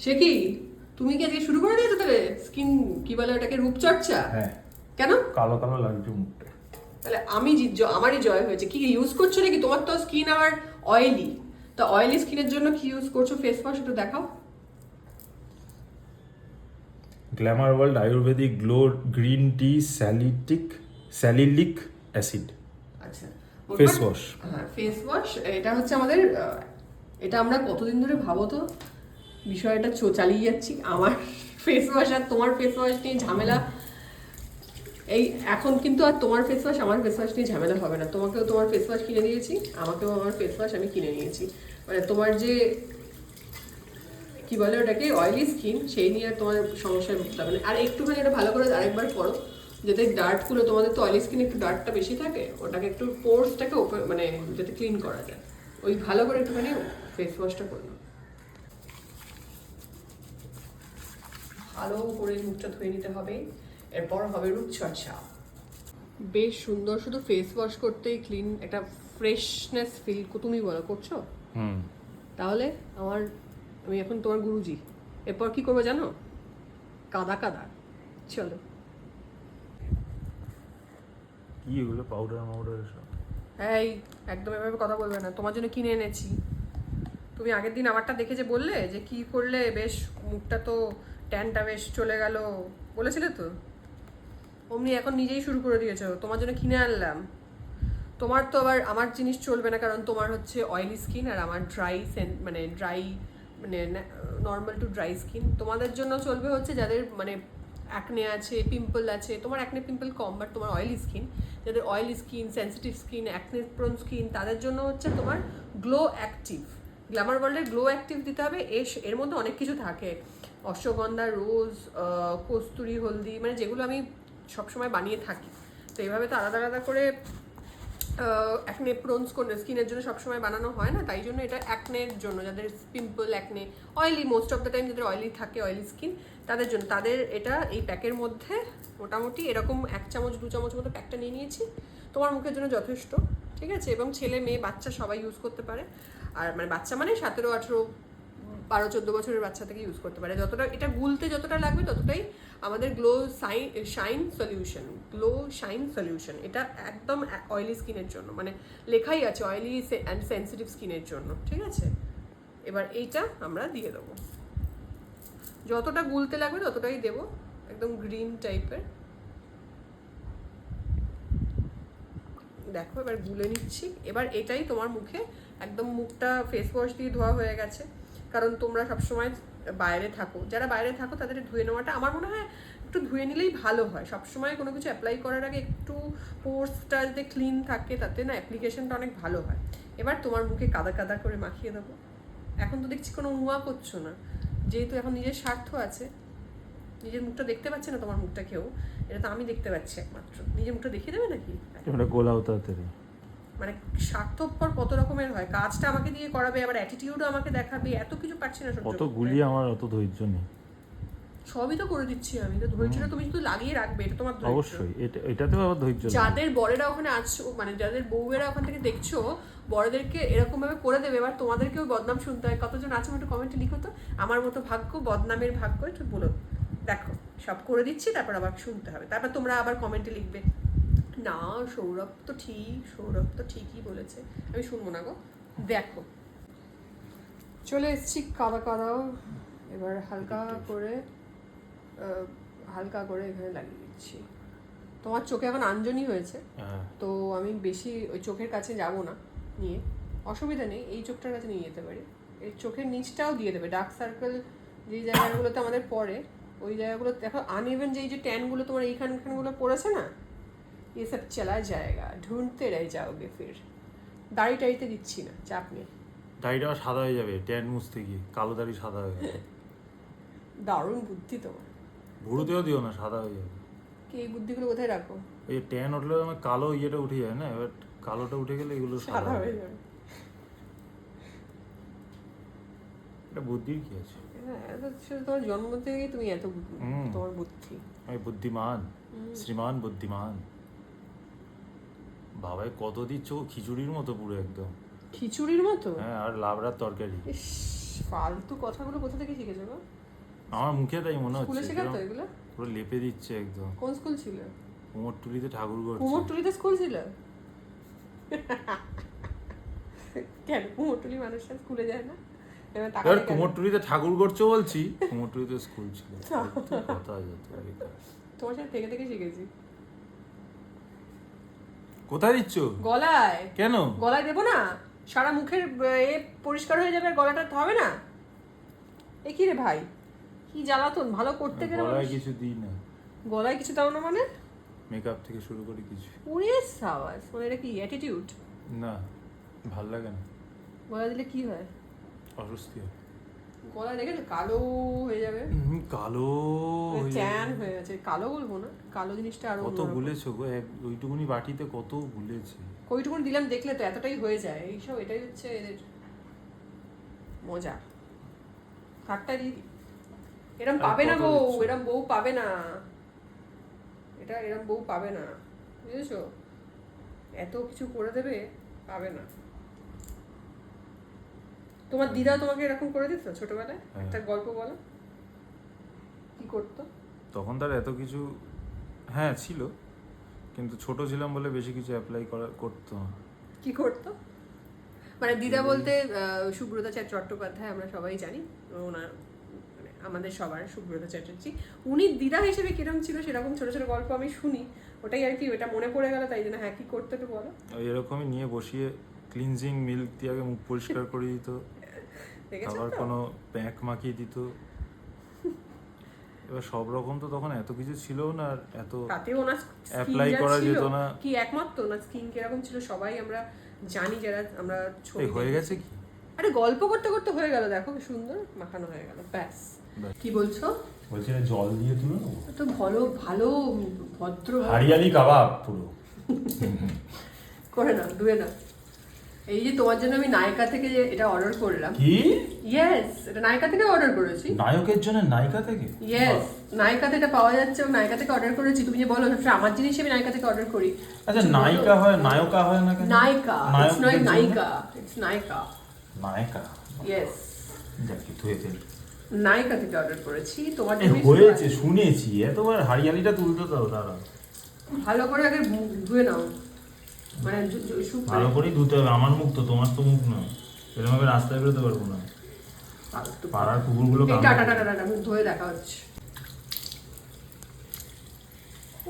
সে কি? তুমি কি আজকে শুরু করে দিয়েছ তাহলে? স্কিন কি বলে ওটাকে? রূপচর্চা? হ্যাঁ। কেন? কালো কালো লাগছে মুখটা। তাহলে আমি আমারই জয় হয়েছে। কি ইউজ করছ নাকি? তোমার তো স্কিন আবার অয়েলি তো অয়েলি স্কিনের জন্য কি ইউজ করছ ফেস ওয়াশ একটু দেখাও। Glamour world Ayurvedic glow green tea salicylic salicylic acid আচ্ছা। ফেস ওয়াশ হ্যাঁ ফেস ওয়াশ এটা হচ্ছে আমাদের এটা আমরা কতদিন ধরে ভাবো তো? বিষয়টা চালিয়ে যাচ্ছি। আমার ফেস ওয়াশ আর তোমার ফেস ওয়াশ নিয়ে ঝামেলা। এই এখন কিন্তু আর তোমার ফেস ওয়াশ আমার ফেস ওয়াশ নিয়ে ঝামেলা হবে না। তোমাকেও তোমার ফেস ওয়াশ কিনে দিয়েছি, আমাকেও আমার ফেস ওয়াশ আমি কিনে নিয়েছি। মানে তোমার যে, কি বলে ওটাকে অয়েলি স্কিন সেই নিয়ে আর তোমার সমস্যায় ভুগতে হবে না। আর একটুখানি এটা ভালো করে আরেকবার করো, যাতে ডার্টগুলো তোমাদের তো অয়েলি স্কিনে একটু ডার্টটা বেশি থাকে, ওটাকে একটু পোর্সটাকে মানে যাতে ক্লিন করা যায়। ওই ভালো করে একটুখানি ফেস ওয়াশটা করল ভালো করে মুখটা ধুয়ে নিতে হবে। এরপর হবে রূপচর্চা। বেশ সুন্দর শুধু ফেস ওয়াশ করতেই ক্লিন একটা ফ্রেশনেস ফিল তুমি বলো করছ? হুম। তাহলে আমার আমি এখন তোমার গুরুজি। এরপর কি করব জানো? কাদা কাদা। চলো। কি এগুলো পাউডার মাউডার সব এই একদম এভাবে কথা বলবে না। তোমার জন্য কিনে এনেছি। তুমি আগের দিন আমারটা দেখে যে বললে যে কি করলে বেশ মুখটা তো ট্যানটা বেশ চলে গেল। বলেছিলে তো? অমনি এখন নিজেই শুরু করে দিয়েছ। তোমার জন্য কিনে আনলাম। তোমার তো আবার আমার জিনিস চলবে না, কারণ তোমার হচ্ছে অয়েলি স্কিন আর আমার ড্রাই সেন মানে ড্রাই মানে নর্মাল টু ড্রাই স্কিন তোমাদের জন্য চলবে হচ্ছে যাদের মানে অ্যাকনে আছে পিম্পল আছে, তোমার অ্যাকনে পিম্পল কম বাট তোমার অয়েলি স্কিন যাদের oily skin sensitive skin acne prone skin তাদের জন্য হচ্ছে তোমার গ্লো অ্যাক্টিভ গ্ল্যামার ওয়ার্ল্ডের গ্লো অ্যাক্টিভ দিতে হবে এর এর মধ্যে অনেক কিছু থাকে। অশ্বগন্ধা, রোজ কস্তুরি, হলদি মানে যেগুলো আমি সবসময় বানিয়ে থাকি। তো এইভাবে তো আলাদা আলাদা করে অ্যাকনে প্রোনস করে স্কিনের জন্য সবসময় বানানো হয় না। তাই জন্য এটা অ্যাকনের জন্য, যাদের pimple acne oily most of the time যাদের অয়েলি থাকে অয়েলি স্কিন তাদের জন্য। তাদের এটা এই প্যাকের মধ্যে মোটামুটি এরকম এক চামচ, দু চামচ মতো প্যাকটা নিয়ে নিয়েছি। তোমার মুখের জন্য যথেষ্ট, ঠিক আছে? এবং ছেলে, মেয়ে, বাচ্চা সবাই ইউজ করতে পারে। আর মানে বাচ্চা মানে সতেরো, আঠেরো বারো, চোদ্দ বছরের বাচ্চা থেকে ইউজ করতে পারে। যতটা, এটা গুলতে যতটা লাগবে, ততটাই আমাদের glow sign shine solution glow shine solution এটা একদম অয়েলি স্কিনের জন্য। মানে লেখাই আছে অয়েলি অ্যান্ড সেন্সিটিভ স্কিনের জন্য। ঠিক আছে? এবার এইটা আমরা দিয়ে দেবো। যতটা গুলতে লাগবে, ততটাই দেবো। একদম গ্রিন টাইপের দেখো, এবার গুলে নিচ্ছি। এবার এটাই তোমার মুখে, একদম মুখটা ফেস ওয়াশ দিয়ে ধোয়া হয়ে গেছে। কারণ তোমরা সবসময় বাইরে থাকো। যারা বাইরে থাকো, তাদের ধুয়ে নেওয়াটা আমার মনে হয় একটু ধুয়ে নিলেই ভালো হয়। সবসময় কোনো কিছু অ্যাপ্লাই করার আগে একটু পোর্সটা যদি ক্লিন থাকে, তাতে না অ্যাপ্লিকেশনটা অনেক ভালো হয়। এবার তোমার মুখে কাদা কাদা করে মাখিয়ে দেবো। এখন তো দেখছি কোনো উয়া করছ না। যেহেতু এখন নিজের স্বার্থ আছে, নিজের মুখটা দেখতে পাচ্ছে না তোমার মুখটা কেউ। এটা তো আমি দেখতে পাচ্ছি একমাত্র। নিজের মুখটা দেখিয়ে দেবে নাকি? গোলা হতে মানে স্বার্থপর কত রকমের হয়? কাজটা আমাকে দিয়ে করাবে আবার অ্যাটিটিউডও আমাকে দেখাবে এত কিছু পারছি না করতে। গুলি আমার অত ধৈর্য নেই। সবই তো করে দিচ্ছি আমি তো ধৈর্যটা তুমি শুধু লাগিয়ে রাখবে এটা তোমার অবশ্যই এটা এটাতেও আবার ধৈর্য। যাদের বরেরা ওখানে আছো মানে যাদের বউয়েরা ওখান থেকে দেখছ বড়দেরকে এরকম ভাবে করে দেবে এবার তোমাদেরকেও বদনাম শুনতে হয়। কতজন আছে একটু কমেন্টে লিখো তো। আমার মতো ভাগ্য বদনামের ভাগ্য একটু বলো। দেখো সব করে দিচ্ছি তারপর আবার শুনতে হবে। তারপর তোমরা আবার কমেন্টে লিখবে। না সৌরভ তো ঠিক সৌরভ তো ঠিকই বলেছে। আমি শুনব না গো। দেখো। চলে এসেছি কাদা কাদাও। এবার হালকা করে হালকা করে এখানে লাগিয়ে দিচ্ছি। তোমার চোখে এখন আঞ্জনি হয়েছে। হ্যাঁ। তো আমি বেশি ওই চোখের কাছে যাব না নিয়ে। অসুবিধা নেই এই চোখটার কাছে নিয়ে যেতে পারি। এই চোখের নিচটাও দিয়ে দেবে। ডার্ক সার্কেল যেই জায়গাগুলোতে আমাদের পড়ে ওই জায়গাগুলো দেখো আনইভেন যেই যে ট্যানগুলো তোমার এইখান এইখানগুলো পড়েছে না ये सब चला जाएगा ढूंढते रह जाओगे फिर দাড়ি টাড়িতে দিচ্ছি না চাপ নেই দাড়িটা আবার সাদা হয়ে যাবে ট্যান মুছতে গিয়ে কালো দাড়ি সাদা হয়ে যাবে দারুণ বুদ্ধি তোমার ভুরুতেও দিও না সাদা হয়ে যাবে কি এই বুদ্ধিগুলো কোথায় রাখো ওই ট্যান উঠলে আমার কালো ইয়েটা উঠে যায় না এবার কালোটা উঠে গেলে এগুলো সাদা সাদা হয়ে হয়ে যাবে যাবে এটা বুদ্ধির কি আছে হ্যাঁ এটা শুধু তোমার জন্ম থেকেই তুমি এত বুদ্ধি হুম। তোমার বুদ্ধি আমি বুদ্ধিমান শ্রীমান বুদ্ধিমান বাবাই কত দিচ্ছ খিচুড়ির মতো পুরো একদম। খিচুড়ির মতো? হ্যাঁ আর লাবড়ার তরকারি। ইস ফালতু কথাগুলো কোথা থেকে শিখেছো গো? আমার মুখে তাই মনে স্কুলে হচ্ছে শেখাতো এগুলো? পুরো লেপে দিচ্ছে একদম। কোন স্কুল ছিল? কুমোরটুলিতে ঠাকুর করছে। কুমোরটুলিতে স্কুল ছিল? কেন? কুমোরটুলি মানুষরা স্কুলে যায় না? এবার ঠাকুর করছ বলছি কুমোরটুলিতে স্কুল ছিল। সত্যি কথা যত বেকার। তোমার সাথে থেকে থেকে শিখেছি। কোথায় দিচ্ছ? গলায়। কেন? গলায় দেবো না। সারা মুখের এ পরিষ্কার হয়ে যাবে গলাটা হবে না। এ কি রে ভাই? কি জ্বালাতন ভালো করতে গেলে গলায় কিছু দিই না। গলায় কিছু দাও না মানে? মেকআপ থেকে শুরু করে কিছু। উড়ে সাবাস মানে এটা কি অ্যাটিটিউড না ভালো লাগে না। গলা দিলে কি হয়? অস্বস্তি হয়। দেখেছ? কালো হয়ে যাবে? কালো ট্যান হয়ে গেছে কালো বলব না কালো জিনিসটা আরও কত গুলেছো গো ওইটুকুনি বাটিতে কত গুলেছে কইটুকুন দিলাম দেখলে তো এতটাই হয়ে যায়। এইসব এটাই হচ্ছে এদের মজা। কাঠটা দিয়ে দিই। এরম পাবে না বউ এরম বউ পাবে না। এটা এরম বউ পাবে না বুঝেছ? এত কিছু করে দেবে পাবে না। তোমার দিদা তোমাকে এরকম করে দিত ছোটবেলায়? হ্যাঁ। একটা গল্প বলো। কি করতো? তখন তার এত কিছু হ্যাঁ ছিল। কিন্তু ছোট ছিলাম বলে বেশি কিছু অ্যাপ্লাই করা করতো। কি করতো? মানে দিদা বলতে আহ, সুব্রতা চ্যাট চট্টোপাধ্যায় আমরা সবাই জানি। ওনার মানে আমাদের সবার সুব্রতা চ্যাটার্জি। উনি দিদা হিসেবে কীরকম ছিল সেরকম ছোট ছোট গল্প আমি শুনি। ওটাই আর কি ওটা মনে পড়ে গেল তাই জন্য হ্যাঁ কি করতে একটু বলো। এরকমই নিয়ে বসিয়ে ক্লিনজিং মিল্ক দিয়ে আগে মুখ পরিষ্কার করে দিত। আবার কোনো প্যাক মাখিয়ে দিত। এবার সব রকম তো তখন এত কিছু ছিল না আর এত যা করা যেত না। কি একমত? তো ওনার স্কিন কীরকম ছিল সবাই আমরা জানি যারা আমরা ছবি হয়ে গেছে কি? আরে গল্প করতে করতে হয়ে গেল দেখো কি সুন্দর মাখানো হয়ে গেল ব্যাস। কি বলছো? বলছি না জল দিয়ে তুলে নেব? তো ভালো ভালো ভদ্র। হারিয়ালি কাবাব পুরো। করে না ধুয়ে না এই যে তোমার জন্য আমি নায়িকা থেকে এটা অর্ডার করলাম। কি? ইয়েস এটা নায়িকা থেকে অর্ডার করেছি। নায়কের জন্য নায়িকা থেকে? ইয়েস নায়িকা থেকে পাওয়া যাচ্ছে এবং নায়িকা থেকে অর্ডার করেছি। তুমি যে বলো সবসময় আমার জিনিস আমি নায়িকা থেকে অর্ডার করি। আচ্ছা নায়িকা হয় নায়কা হয় না কেন? নায়িকা ইটস নট নায়িকা ইটস নায়িকা। নায়িকা? ইয়েস কি নায়িকা থেকে অর্ডার করেছি। তোমার হয়েছে শুনেছি। এতবার হারিয়ালিটা তুলতে দাও দাঁড়া। ভালো করে আগে ধুয়ে নাও। মানে ভালো করেই ধুতে হবে আমার মুখ তো তোমার তো মুখ না এরকম ভাবে রাস্তায় বেরোতে পারব না। পাড়ার কুকুরগুলো টাটা টাটা টাটা মুখ ধুয়ে দেখা হচ্ছে।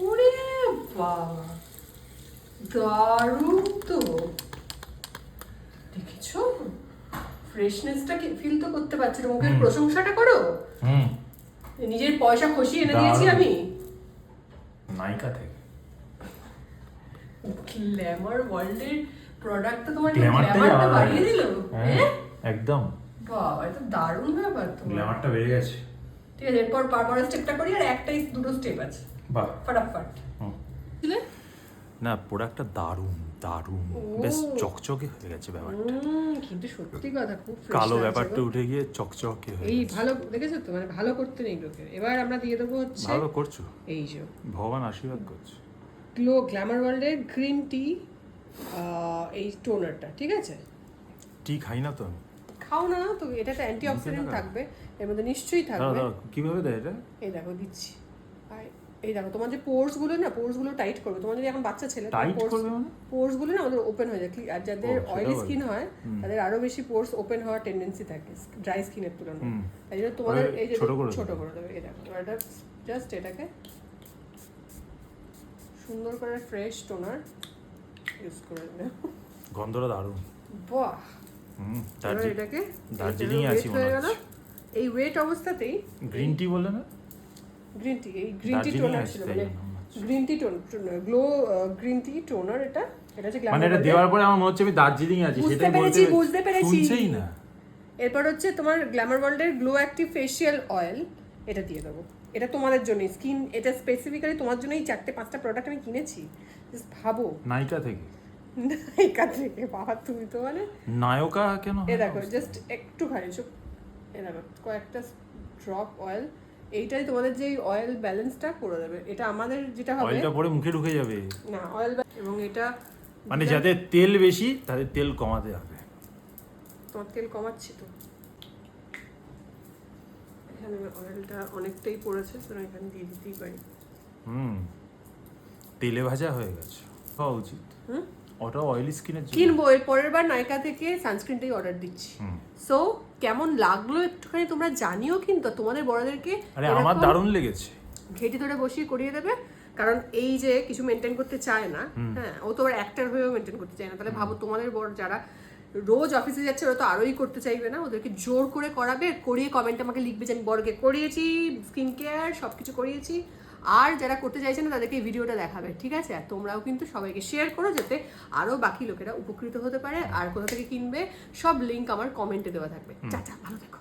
ওরে বাবা দারুণ তো। দেখেছ? ফ্রেশনেসটা ফিল তো করতে পারছি মুখের প্রশংসাটা করো। হুম। নিজের পয়সা খসিয়ে এনে দিয়েছি আমি। নায়িকা থেকে। গ্ল্যামার ওয়ার্ল্ডের প্রোডাক্ট তো তোমার গ্ল্যামারটা বাড়িয়ে দিল। হ্যাঁ হ্যাঁ? একদম। বাবা এটা দারুণ ব্যাপার তো গ্ল্যামারটা বেড়ে গেছে। ঠিক আছে এরপর পরের স্টেপটা করি আর একটাই দুটো স্টেপ আছে। বাহ। ফটাফট। হুম। না প্রোডাক্টটা দারুণ দারুণ। বেশ চকচকে হয়ে গেছে ব্যাপারটা। কিন্তু সত্যি কথা খুব কালো ব্যাপারটা উঠে গিয়ে চকচকে হয়ে এই ভালো দেখেছ তো? মানে ভালো করতে নেই লোকের এবার আমরা দিয়ে দেবো হচ্ছে ভালো করছ? এই যে। ভগবান আশীর্বাদ করছে। গ্লো গ্ল্যামার ওয়ার্ল্ডের গ্রিন টি এই টোনারটা ঠিক আছে? টি খাই না তো আমি। খাও না তো এটা তো অ্যান্টি অক্সিডেন্ট থাকবে এর মধ্যে নিশ্চয়ই থাকবে। কীভাবে দেয় এটা? এই দেখো দিচ্ছি। আর এই দেখো তোমার যে পোর্সগুলো না পোর্সগুলো টাইট করবে। তোমার যদি এখন বাচ্চা ছেলে টাইট করবে মানে? পোর্সগুলো না আমাদের ওপেন হয়ে যায়। আর যাদের অয়েলি। স্কিন হয়। তাদের আরও বেশি পোর্স ওপেন হওয়ার টেন্ডেন্সি থাকে ড্রাই স্কিনের তুলনায়। তাই জন্য তোমাদের এই যে ছোট করে দেবে। এই দেখো জাস্ট এটাকে সুন্দর করে ফ্রেশ টোনার ইউজ করে দেবে গন্ধটা দারুণ। বাহ! হুম দার্জিলিং এটাকে দার্জিলিংয়ে এই যে আছি মনে হচ্ছে। এই ওয়েট অবস্থাতেই গ্রিন টি বললে না? গ্রিন টি এই গ্রিন টি টোনার ছিল মানে। Green tea tone glow green tea toner এটা এটা হচ্ছে মানে এটা দেওয়ার পরে আমার মনে হচ্ছে আমি দার্জিলিং আছি বুঝতে সেটাই বলতে বুঝতে পেরেছি। শুনছেই না। এরপর হচ্ছে তোমার গ্ল্যামার ওয়ার্ল্ডের গ্লো অ্যাক্টিভ ফেশিয়াল অয়েল এটা দিয়ে দেবো। এটা তোমাদের জন্য স্কিন এটা স্পেসিফিক্যালি তোমার জন্যই চারটে পাঁচটা প্রোডাক্ট আমি কিনেছি। জাস্ট ভাবো। নায়িকা থেকে? নায়িকা থেকে বাবা তুমি তো মানে নায়কা কেন এ দেখো জাস্ট একটু খালি চুপ। এ দেখো কয়েকটা ড্রপ অয়েল এইটাই তোমাদের যে অয়েল ব্যালেন্সটা করে দেবে। এটা আমাদের যেটা হবে অয়েলটা পরে মুখে ঢুকে যাবে। না অয়েল এবং এটা মানে যাদের তেল বেশি তাদের তেল কমাতে হবে। তোমার তেল কমাচ্ছি তো। এখানে অয়েলটা অনেকটাই পড়েছে তো এখানে দিয়ে দিতেই পারি। হুম তেলে ভাজা হয়ে গেছে। হওয়া উচিত। হুম? ওটা অয়েলি স্কিনের জন্য। কিনবো এর পরের বার নায়িকা থেকে সানস্ক্রিনটাই অর্ডার দিচ্ছি। সো কেমন লাগল একটুখানি তোমরা জানিও কিন্তু তোমাদের বড়দেরকে আরে আমার দারুণ লেগেছে। ঘেটে ধরে বসিয়ে করিয়ে দেবে। কারণ এই যে কিছু মেনটেন করতে চায় না হ্যাঁ ও তো আবার অ্যাক্টার হয়েও মেনটেন করতে চায় না। তাহলে ভাবো তোমাদের বড় যারা রোজ অফিসে যাচ্ছে ওরা তো আরোই করতে চাইবে না ওদেরকে জোর করে করাবে করিয়ে কমেন্ট আমাকে লিখবে যে আমি বড়কে করিয়েছি স্কিন কেয়ার সব কিছু করিয়েছি। আর যারা করতে চাইছে না তাদেরকে এই ভিডিওটা দেখাবে ঠিক আছে? আর তোমরাও কিন্তু সবাইকে শেয়ার করো যাতে আরও বাকি লোকেরা উপকৃত হতে পারে আর কোথা থেকে কিনবে সব লিঙ্ক আমার কমেন্টে দেওয়া থাকবে। চাচা চা ভালো থেকো।